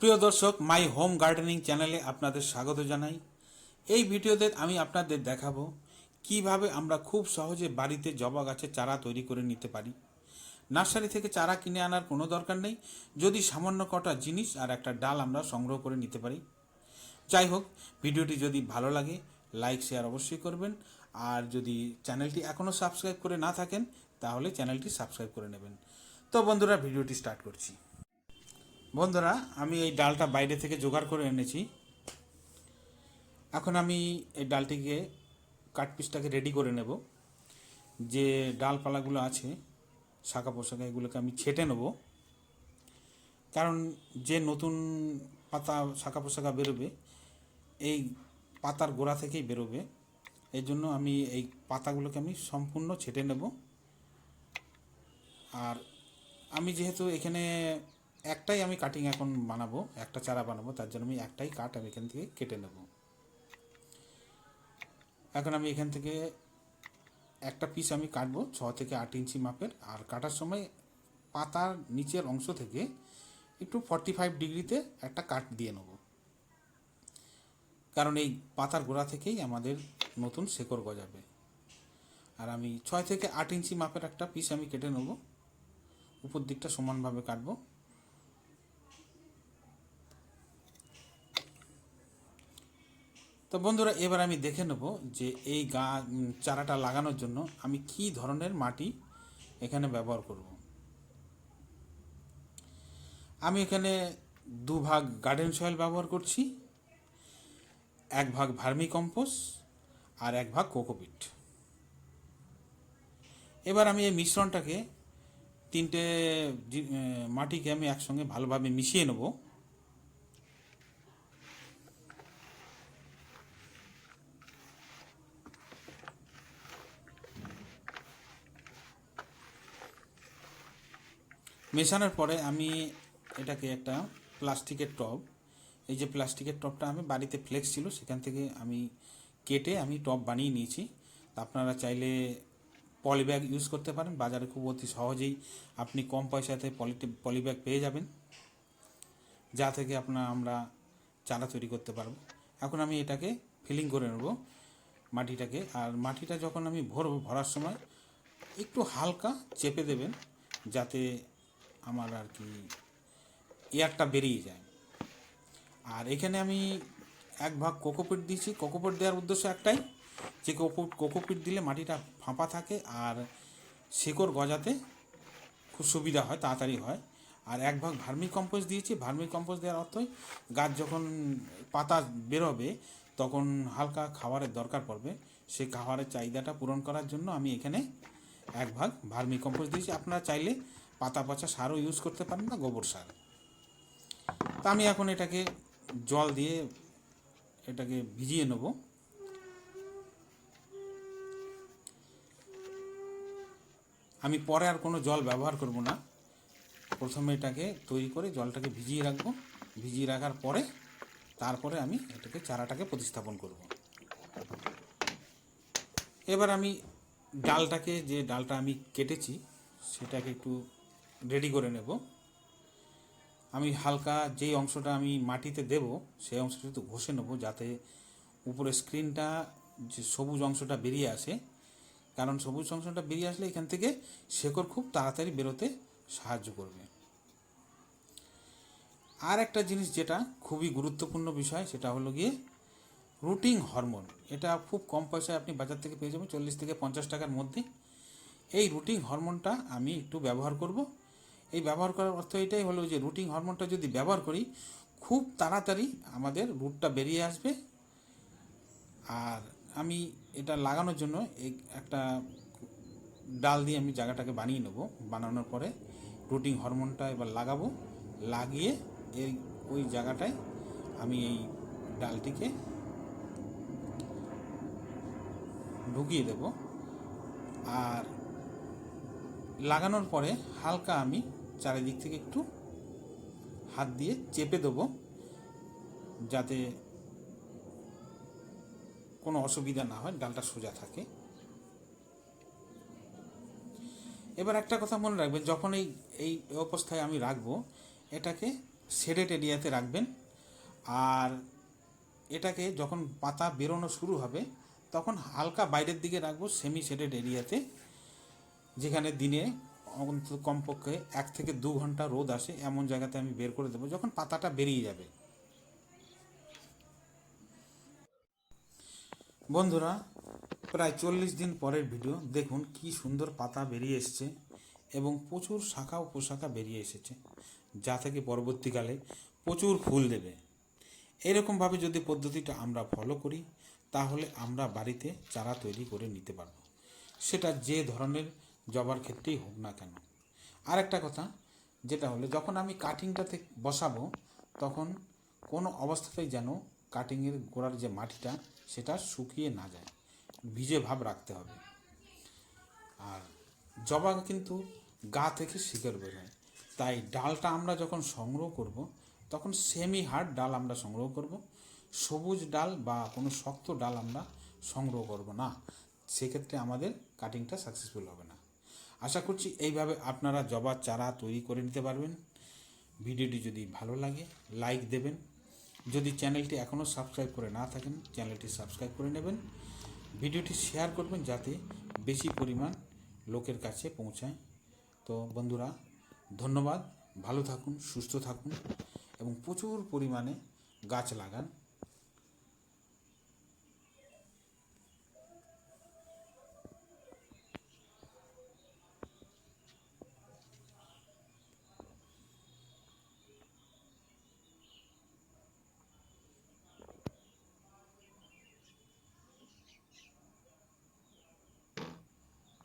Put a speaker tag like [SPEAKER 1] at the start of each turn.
[SPEAKER 1] প্রিয় দর্শক my home gardening চ্যানেলে আপনাদের স্বাগত জানাই। এই ভিডিওতে আমি আপনাদের দেখাবো কীভাবে আমরা খুব সহজে বাড়িতে জবা গাছের চারা তৈরি করে নিতে পারি। নার্সারি থেকে চারা কিনে আনার কোনো দরকার নেই। যদি সামান্য কটা জিনিস আর একটা ডাল আমরা সংগ্রহ করে নিতে পারি। যাই হোক, ভিডিওটি যদি ভালো লাগে লাইক শেয়ার অবশ্যই করবেন। আর যদি চ্যানেলটি এখনও সাবস্ক্রাইব করে না থাকেন, তাহলে চ্যানেলটি সাবস্ক্রাইব করে নেবেন। তো বন্ধুরা, ভিডিওটি স্টার্ট করছি। বন্ধুরা, আমি এই ডালটা বাইরে থেকে জোগাড় করে এনেছি। এখন আমি এই ডালটিকে কাঠ পিসটাকে রেডি করে নেব। যে ডালপালাগুলো আছে, শাখা পোশাকা এগুলোকে আমি ছেটে নেব। কারণ যে নতুন পাতা, শাখা পোশাকা বেরোবে, এই পাতার গোড়া থেকেই বেরোবে। এই জন্য আমি এই পাতাগুলোকে আমি সম্পূর্ণ ছেটে নেব। আর আমি যেহেতু এখানে একটাই আমি কাটিং এখন বানাবো, একটা চারা বানাবো, তার জন্য আমি একটাই কাঠ আমি এখান থেকে কেটে নেব। এখন আমি এখান থেকে একটা পিস আমি কাটবো, ছ থেকে আট ইঞ্চি মাপের, আর কাটার সময় পাতার নিচের অংশ থেকে একটু ফর্টি ফাইভ ডিগ্রিতে একটা কাট দিয়ে নেব। কারণ এই পাতার গোড়া থেকেই আমাদের নতুন শেকড় গজাবে। আর আমি ছয় থেকে আট ইঞ্চি মাপের একটা পিস আমি কেটে নেব। উপর দিকটা সমানভাবে কাটবো। তো বন্ধুরা, এবার আমি দেখে নেব যে এই গা চারাটা লাগানোর জন্য আমি কি ধরনের মাটি এখানে ব্যবহার করব। আমি এখানে দু ভাগ গার্ডেন সয়েল ব্যবহার করছি, এক ভাগ ভার্মি কম্পোস্ট আর এক ভাগ কোকোপিট। এবার আমি এই মিশ্রণটাকে তিনটে মাটিকে আমি একসঙ্গে ভালোভাবে মিশিয়ে নেব। মেশানোর পরে আমি এটাকে একটা প্লাস্টিকের টব, এই যে প্লাস্টিকের টবটা আমি বাড়িতে ফ্লেক্স ছিল, সেখান থেকে আমি কেটে আমি টব বানিয়ে নিয়েছি। আপনারা চাইলে পলি ব্যাগ ইউজ করতে পারেন, বাজারে খুব অতি সহজেই আপনি কম পয়সাতে পলি পলি ব্যাগ পেয়ে যাবেন। যা থেকে আপনার আমরা চারা তৈরি করতে পারব। এখন আমি এটাকে ফিলিং করে নেব মাটিটাকে, আর মাটিটা যখন আমি ভরবো ভরার সময় একটু হালকা চেপে দেবেন, যাতে আমার আর কি এয়ারটা বেরিয়ে যায়। আর এখানে আমি এক ভাগ কোকোপিট দিয়েছি। কোকোপিট দেওয়ার উদ্দেশ্য একটাই যে কোকো কোকোপিট দিলে মাটিটা ফাঁপা থাকে আর শেকড় গজাতে খুব সুবিধা হয়, তাড়াতাড়ি হয়। আর এক ভাগ ভার্মি কম্পোস্ট দিয়েছি। ভার্মি কম্পোস্ট দেওয়ার অর্থই গাছ যখন পাতা বেরোবে তখন হালকা খাবারের দরকার পড়বে। সেই খাবারের চাহিদাটা পূরণ করার জন্য আমি এখানে এক ভাগ ভার্মি কম্পোস্ট দিয়েছি। আপনারা চাইলে পাতা পচা সারও ইউজ করতে পারেন না, গোবর সার। তা আমি এখন এটাকে জল দিয়ে এটাকে ভিজিয়ে নেব। আমি পরে আর কোনো জল ব্যবহার করব না। প্রথমে এটাকে তৈরি করে জলটাকে ভিজিয়ে রাখব। ভিজিয়ে রাখার পরে তারপরে আমি এটাকে চারাটাকে প্রতিস্থাপন করব। এবার আমি ডালটাকে, যে ডালটা আমি কেটেছি, সেটাকে একটু রেডি করে নেব। আমি হালকা যেই অংশটা আমি মাটিতে দেব, সেই অংশটা একটু ঘষে নেব যাতে উপরে স্ক্রিনটা যে সবুজ অংশটা বেরিয়ে আসে, কারণ সবুজ অংশটা বেরিয়ে আসলে এখান থেকে শেকড় খুব তাড়াতাড়ি বেরোতে সাহায্য করবে। আর একটা জিনিস যেটা খুবই গুরুত্বপূর্ণ বিষয়, সেটা হলো গিয়ে রুটিং হরমোন এটা খুব কম পয়সায় আপনি বাজার থেকে পেয়ে যাবেন, চল্লিশ থেকে পঞ্চাশ টাকার মধ্যে। এই রুটিং হরমোনটা আমি একটু ব্যবহার করব। এই ব্যবহার করার অর্থ এটাই হলো যে রুটিং হরমোনটা যদি ব্যবহার করি, খুব তাড়াতাড়ি আমাদের রুটটা বেরিয়ে আসবে। আর আমি এটা লাগানোর জন্য একটা ডাল দিয়ে আমি জায়গাটাকে বানিয়ে নেব। বানানোর পরে রুটিং হরমোনটা এবার লাগাবো। লাগিয়ে এই, ওই জায়গাটায় আমি এই ডালটিকে ঢুকিয়ে দেব। আর লাগানোর পরে হালকা আমি চারিদিক থেকে একটু হাত দিয়ে চেপে দেবো, যাতে কোনো অসুবিধা না হয়, ডালটা সোজা থাকে। এবার একটা কথা মনে রাখবেন, যখন এই এই অবস্থায় আমি রাখব, এটাকে শেডেড এরিয়াতে রাখবেন, আর এটাকে যখন পাতা বেরোনো শুরু হবে, তখন হালকা বাইরের দিকে রাখব সেমি শেডেড এরিয়াতে, যেখানে দিনে অন্তত কমপক্ষে এক থেকে দু ঘণ্টা রোদ আসে এমন জায়গাতে আমি বের করে দেবো, যখন পাতাটা বেরিয়ে যাবে। বন্ধুরা, প্রায় চল্লিশ দিন পরের ভিডিও। দেখুন কি সুন্দর পাতা বেরিয়ে এসছে এবং প্রচুর শাখা ও পোশাখা বেরিয়ে এসেছে, যা থেকে পরবর্তীকালে প্রচুর ফুল দেবে। এরকমভাবে যদি পদ্ধতিটা আমরা ফলো করি, তাহলে আমরা বাড়িতে চারা তৈরি করে নিতে পারব। সেটা যে ধরনের জবার ক্ষেত্রেই হোক না কেন। আর একটা কথা, যেটা হলো যখন আমি কাটিংটাতে বসাবো, তখন কোনো অবস্থাতেই যেন কাটিংয়ের গোড়ার যে মাটিটা, সেটা শুকিয়ে না যায়। ভিজে ভাব রাখতে হবে। আর জবা কিন্তু গা থেকে শিকড় বেরোয়। তাই ডালটা আমরা যখন সংগ্রহ করব, তখন সেমি হার্ড ডাল আমরা সংগ্রহ করব। সবুজ ডাল বা কোনো শক্ত ডাল আমরা সংগ্রহ করব না। সেক্ষেত্রে আমাদের কাটিংটা সাকসেসফুল হবে না। আশা করছি এইভাবে আপনারা জবার চারা তৈরি করে নিতে পারবেন। ভিডিওটি যদি ভালো লাগে লাইক দেবেন। যদি চ্যানেলটি এখনও সাবস্ক্রাইব করে না থাকেন, চ্যানেলটি সাবস্ক্রাইব করে নেবেন। ভিডিওটি শেয়ার করবেন যাতে বেশি পরিমাণ লোকের কাছে পৌঁছায়। তো বন্ধুরা, ধন্যবাদ। ভালো থাকুন, সুস্থ থাকুন এবং প্রচুর পরিমাণে গাছ লাগান।